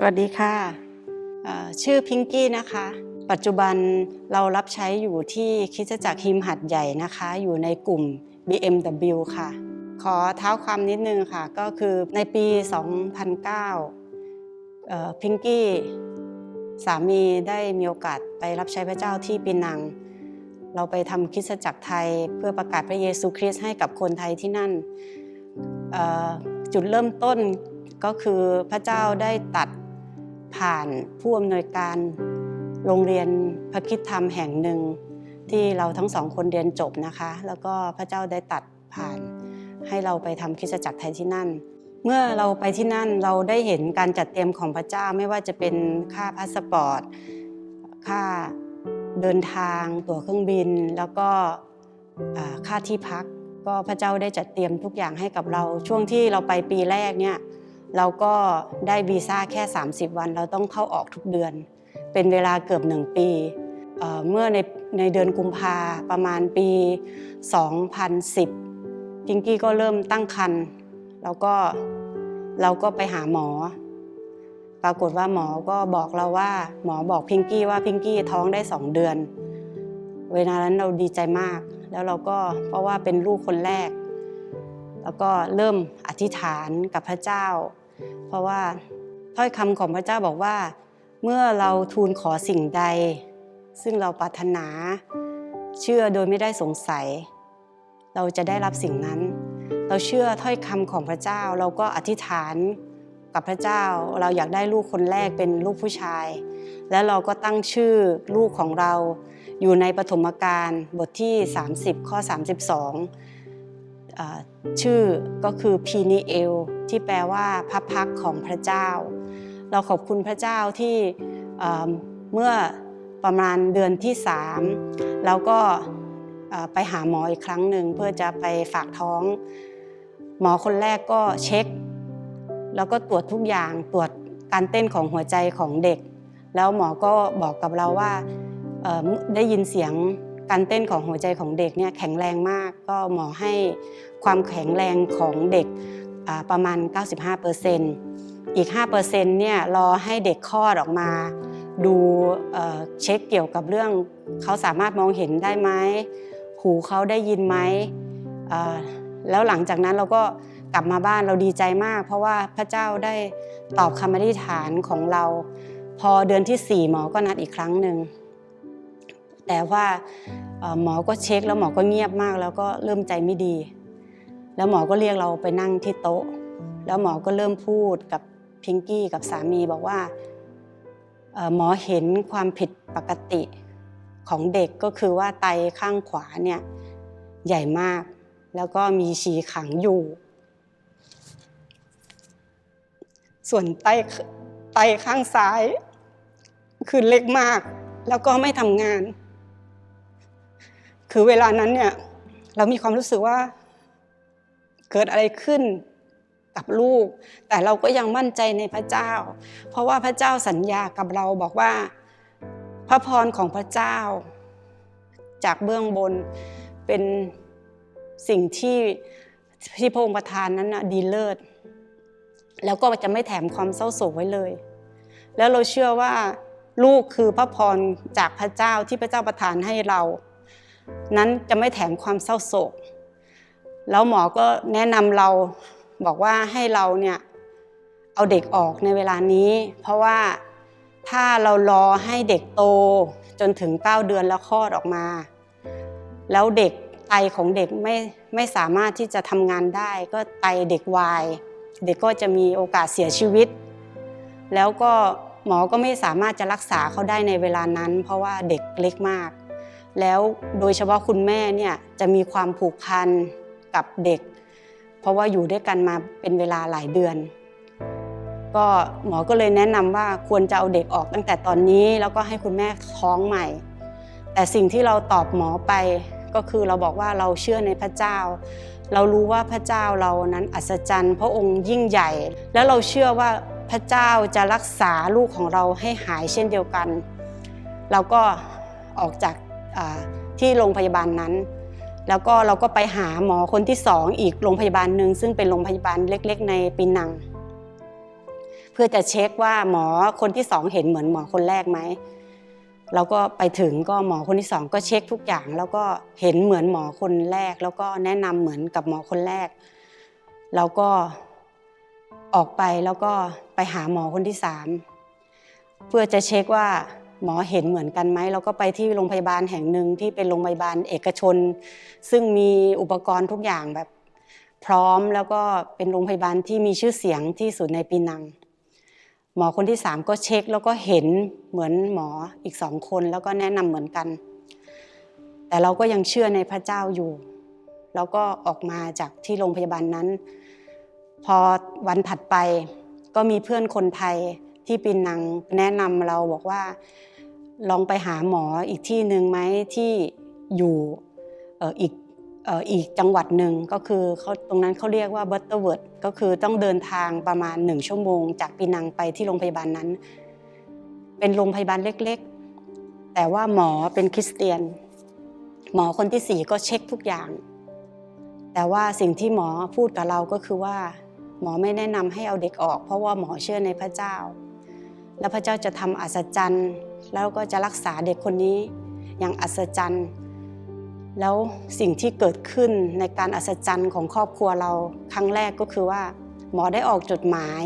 สวัสดีค่ะ ชื่อพิงกี้นะคะ ปัจจุบันเรารับใช้อยู่ที่คิดจักรฮิมหัดใหญ่นะคะ อยู่ในกลุ่ม BMW ค่ะ ขอเท้าความนิดนึงค่ะ ก็คือในปี 2009เอ่อพิงกี้สามีได้มีโอกาสไปรับใช้พระเจ้าที่ปีนัง เราไปทำคิสตจักรไทยเพื่อประกาศพระเยซูคริสต์ให้กับคนไทยที่นั่น จุดเริ่มต้นก็คือพระเจ้าได้ตัด ผ่านผู้อำนวยการโรงเรียนพระคิดธรรมแห่งหนึ่ง ที่เราทั้งสองคนเรียนจบนะคะ แล้วก็พระเจ้าได้ตัดผ่าน ให้เราไปทำคิสจักรไทยที่นั่น เมื่อเราไปที่นั่นเราได้เห็นการจัดเตรียมของพระเจ้าไม่ว่าจะเป็นค่าพาสปอร์ตค่าเดินทางตั๋วเครื่องบิน แล้วก็ค่าที่พัก ก็พระเจ้าได้จัดเตรียมทุกอย่างให้กับเรา ช่วงที่เราไปปีแรกเนี่ย เราก็ได้วีซ่าแค่ 30 วัน เราต้องเข้าออกทุกเดือน เป็นเวลาเกือบหนึ่งปีเอ่อเมื่อในในเดือนกุมภาประมาณปี 2010 พิงกี้ก็เริ่มตั้งครรภ์แล้วก็เราก็ไปหาหมอ ปรากฏว่าหมอก็บอกเราว่า หมอบอกพิงกี้ว่าพิงกี้ท้องได้สองเดือน เวลานั้นเราดีใจมาก แล้วเราก็เพราะว่าเป็นลูกคนแรก แล้วก็เริ่มอธิษฐานกับพระเจ้า เพราะว่าถ้อยคำของพระเจ้าบอกว่า เมื่อเราทูลขอสิ่งใด ซึ่งเราปรารถนา เชื่อโดยไม่ได้สงสัย เราจะได้รับสิ่งนั้น เราเชื่อถ้อยคำของพระเจ้า เราก็อธิษฐานกับพระเจ้า เราอยากได้ลูกคนแรกเป็นลูกผู้ชาย แล้วเราก็ตั้งชื่อลูกของเราอยู่ในปฐมกาลบทที่ 30 ข้อ 32อ่า ชื่อก็คือพีนิเอล ที่แปลว่าพระพักของพระเจ้า เราขอบคุณพระเจ้าที่เมื่อประมาณเดือนที่สามเราก็ไปหาหมออีกครั้งหนึ่งเพื่อจะไปฝากท้อง หมอคนแรกก็เช็ค แล้วก็ตรวจทุกอย่างตรวจการเต้นของหัวใจของเด็ก แล้วหมอก็บอกกับเราว่าได้ยินเสียง การเต้นของหัวใจของเด็กเนี่ยแข็งแรงมาก ก็หมอให้ความแข็งแรงของเด็กประมาณ 95%อีก 5%เนี่ยรอให้เด็กคลอดออกมา ดูเช็คเกี่ยวกับเรื่องเขาสามารถมองเห็นได้ไหมหูเขาได้ยินไหมแล้วหลังจากนั้นเราก็กลับมาบ้านเราดีใจมาก เพราะว่าพระเจ้าได้ตอบคำอธิษฐานของเรา พอเดือนที่ 4 หมอก็นัดอีกครั้งหนึ่ง แต่ว่าหมอก็เช็คแล้วหมอก็เงียบมาก แล้วก็เริ่มใจไม่ดี แล้วหมอก็เรียกเราไปนั่งที่โต๊ะ แล้วหมอก็เริ่มพูดกับพิงกี้กับสามีบอกว่าหมอเห็นความผิดปกติของเด็กก็คือว่าไตข้างขวาเนี่ยใหญ่มาก แล้วก็มีฉี่ขังอยู่ ส่วนไตไตข้างซ้าย คือเล็กมาก แล้วก็ไม่ทำงาน คือเวลานั้นเนี่ยเรามีความรู้สึกว่า เกิดอะไรขึ้นกับลูก แต่เราก็ยังมั่นใจในพระเจ้า เพราะว่าพระเจ้าสัญญากับเราบอกว่า พระพรของพระเจ้า จากเบื้องบนเป็นสิ่งที่ที่พระองค์ประทานนั้นนะดีเลิศแล้วก็จะไม่แถมความเศร้าโศกไว้เลย แล้วเราเชื่อว่าลูกคือพระพรจากพระเจ้าที่พระเจ้าประทานให้เรา นั้นจะไม่แถมความเศร้าโศก แล้วหมอก็แนะนำเราบอกว่าให้เราเนี่ยเอาเด็กออกในเวลานี้ เพราะว่าถ้าเรารอให้เด็กโตจนถึง 9 เดือนแล้วคลอดออกมา แล้วเด็กไตของเด็กไม่ไม่สามารถที่จะทำงานได้ ก็ไตเด็กวาย เด็กก็จะมีโอกาสเสียชีวิต แล้วก็หมอก็ไม่สามารถจะรักษาเขาได้ในเวลานั้น เพราะว่าเด็กเล็กมาก แล้วโดยเฉพาะคุณแม่เนี่ยจะมีความผูกพันกับเด็ก เพราะว่าอยู่ด้วยกันมาเป็นเวลาหลายเดือน ก็หมอก็เลยแนะนำว่าควรจะเอาเด็กออกตั้งแต่ตอนนี้ แล้วก็ให้คุณแม่ท้องใหม่ แต่สิ่งที่เราตอบหมอไปก็คือเราบอกว่าเราเชื่อในพระเจ้า เรารู้ว่าพระเจ้าเรานั้นอัศจรรย์ พระองค์ยิ่งใหญ่ แล้วเราเชื่อว่าพระเจ้าจะรักษาลูกของเราให้หายเช่นเดียวกัน เราก็ออกจาก ที่โรงพยาบาลนั้น แล้วก็เราก็ไปหาหมอคนที่สองอีกโรงพยาบาลหนึ่งซึ่งเป็นโรงพยาบาลเล็ก ๆ ในปีนัง เพื่อจะเช็คว่าหมอคนที่สองเห็นเหมือนหมอคนแรกไหมเราก็ไปถึงก็หมอคนที่สองก็เช็คทุกอย่าง แล้วก็เห็นเหมือนหมอคนแรก แล้วก็แนะนำเหมือนกับหมอคนแรกเราก็ออกไปแล้วก็ไปหาหมอคนที่สามเพื่อจะเช็คว่า หมอเห็นเหมือนกันไหมเราก็ไปที่โรงพยาบาลแห่งหนึ่งที่เป็นโรงพยาบาลเอกชน ซึ่งมีอุปกรณ์ทุกอย่างแบบพร้อมแล้วก็เป็นโรงพยาบาลที่มีชื่อเสียงที่สุดในปีนัง หมอคนที่สามก็เช็คแล้วก็เห็นเหมือนหมออีกสองคนแล้วก็แนะนำเหมือนกัน แต่เราก็ยังเชื่อในพระเจ้าอยู่ แล้วก็ออกมาจากที่โรงพยาบาลนั้น พอวันถัดไปก็มีเพื่อนคนไทย ที่ปีนังแนะนำเราบอกว่า ลองไปหาหมออีกที่หนึ่งไหมที่อยู่อีกอีกจังหวัดหนึ่งก็คือเขาตรงนั้นเขาเรียกว่าบัตเตอร์เวิร์ดก็คือต้องเดินทางประมาณหนึ่งชั่วโมง จากปีนังไปที่โรงพยาบาลนั้น เป็นโรงพยาบาลเล็กๆ แต่ว่าหมอเป็นคริสเตียน หมอคนที่สี่ก็เช็คทุกอย่าง แต่ว่าสิ่งที่หมอพูดกับเราก็คือว่า หมอไม่แนะนำให้เอาเด็กออก เพราะว่าหมอเชื่อในพระเจ้า และพระเจ้าจะทำอัศจรรย์ แล้วก็จะรักษาเด็กคนนี้อย่างอัศจรรย์ แล้วสิ่งที่เกิดขึ้นในการอัศจรรย์ของครอบครัวเราครั้งแรกก็คือว่า หมอได้ออกจดหมาย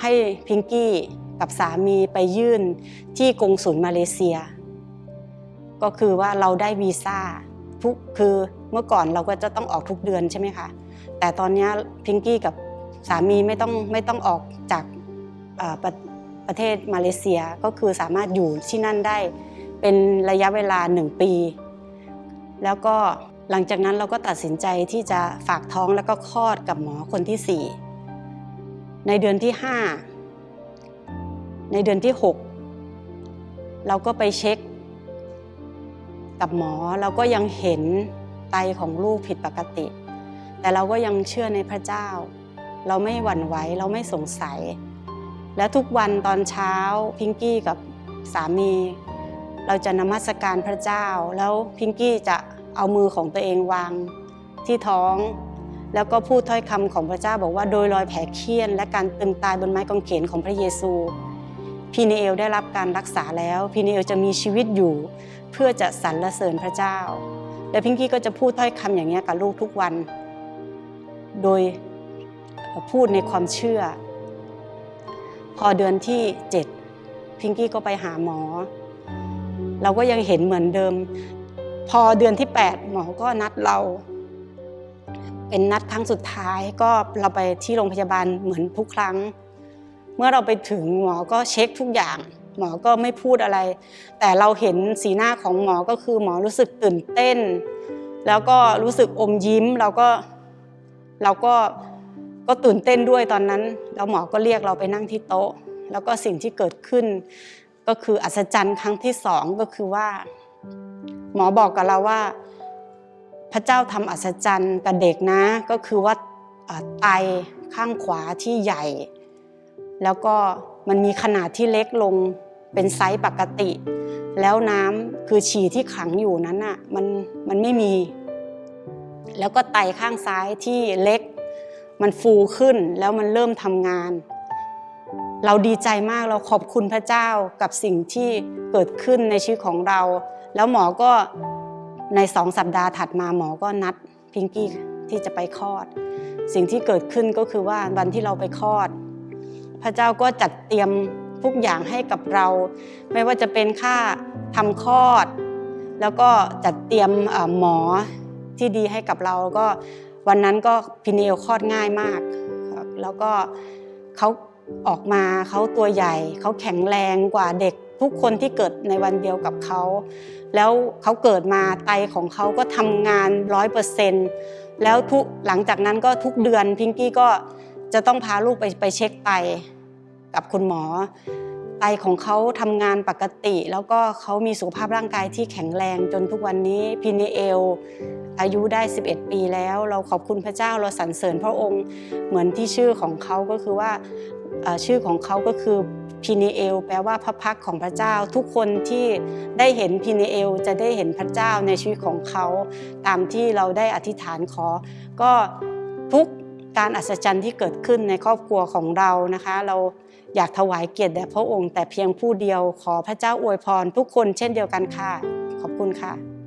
ให้พิงกี้กับสามีไปยื่นที่กงสุลมาเลเซีย ก็คือว่าเราได้วีซ่าทุกคือเมื่อก่อนเราก็จะต้องออกทุกเดือนใช่ไหมคะแต่ตอนนี้พิงกี้กับสามีไม่ต้องไม่ต้องออกจาก ประประเทศมาเลเซียก็คือสามารถอยู่ที่นั่นได้เป็นระยะเวลาหนึ่งปี แล้วก็หลังจากนั้นเราก็ตัดสินใจที่จะฝากท้องแล้วก็คลอดกับหมอคนที่สี่ในเดือนที่ห้าในเดือนที่หกเราก็ไปเช็คกับหมอเราก็ยังเห็นไตของลูกผิดปกติ แต่เราก็ยังเชื่อในพระเจ้า เราไม่หวั่นไหวเราไม่สงสัย และทุกวันตอนเช้าพิงกี้กับสามี เราจะนมัสการพระเจ้า แล้วพิงกี้จะเอามือของตัวเองวางที่ท้อง แล้วก็พูดถ้อยคำของพระเจ้าบอกว่าโดยรอยแผลเคี้ยน และการตึงตายบนไม้กางเขนของพระเยซูพีเนเอลได้รับการรักษาแล้วพีเนเอลจะมีชีวิตอยู่ เพื่อจะสรรเสริญพระเจ้า และพิงกี้ก็จะพูดถ้อยคำอย่างนี้ยกับลูกทุกวัน โดยพูดในความเชื่อ พอเดือนที่เจ็ดพิงกี้ก็ไปหาหมอ เราก็ยังเห็นเหมือนเดิม พอเดือนที่ 8 หมอก็นัดเรา เป็นนัดครั้งสุดท้ายก็เราไปที่โรงพยาบาลเหมือนทุกครั้ง เมื่อเราไปถึงหมอก็เช็คทุกอย่าง หมอก็ไม่พูดอะไร แต่เราเห็นสีหน้าของหมอก็คือหมอรู้สึกตื่นเต้น แล้วก็รู้สึกอมยิ้มเราก็เราก็ ก็ตื่นเต้นด้วยตอนนั้นแล้วหมอก็เรียกเราไปนั่งที่โต๊ะ แล้วก็สิ่งที่เกิดขึ้น ก็คืออัศจรรย์ครั้งที่สองก็คือว่า หมอบอกกับเราว่า พระเจ้าทำอัศจรรย์กับเด็กนะ ก็คือว่าไตข้างขวาที่ใหญ่ แล้วก็มันมีขนาดที่เล็กลงเป็นไซส์ปกติ แล้วน้ำคือฉี่ที่ขังอยู่นั้นอะมันมันไม่มี แล้วก็ไตข้างซ้ายที่เล็ก มันฟูขึ้นแล้วมันเริ่มทำงาน เราดีใจมากเราขอบคุณพระเจ้ากับสิ่งที่เกิดขึ้นในชีวิตของเรา แล้วหมอก็ในสองสัปดาห์ถัดมาหมอก็นัดพิงกี้ที่จะไปคลอด สิ่งที่เกิดขึ้นก็คือว่าวันที่เราไปคลอด พระเจ้าก็จัดเตรียมทุกอย่างให้กับเรา ไม่ว่าจะเป็นค่าทำคลอด แล้วก็จัดเตรียมหมอที่ดีให้กับเราก็ วันนั้นก็พิเนลคลอดง่ายมากแล้วก็เขาออกมาเขาตัวใหญ่เขาแข็งแรงกว่าเด็กทุกคนที่เกิดในวันเดียวกับเขา แล้วเขาเกิดมาไตของเขาก็ทำงานร้อยเปอร์เซ็นต์แล้วทุกหลังจากนั้นก็ทุกเดือนพิงกี้ก็จะต้องพาลูกไปไปเช็คไตกับคุณหมอ ไตของเขาทำงานปกติ แล้วก็เขามีสุขภาพร่างกายที่แข็งแรงจนทุกวันนี้พินีเอล อายุได้ 11 ปีแล้ว เราขอบคุณพระเจ้าเราสรรเสริญพระองค์เหมือนที่ชื่อของเขาก็คือว่าชื่อของเขาก็คือพีเนเอล แปลว่าพระพักของพระเจ้า ทุกคนที่ได้เห็นพีเนเอล จะได้เห็นพระเจ้าในชีวิตของเขา ตามที่เราได้อธิษฐานขอ ก็ทุกการอัศจรรย์ที่เกิดขึ้นในครอบครัวของเรานะคะ เรา อยากถวายเกียรติแด่พระองค์แต่เพียงผู้เดียวขอพระเจ้าอวยพรทุกคนเช่นเดียวกันค่ะ ขอบคุณค่ะ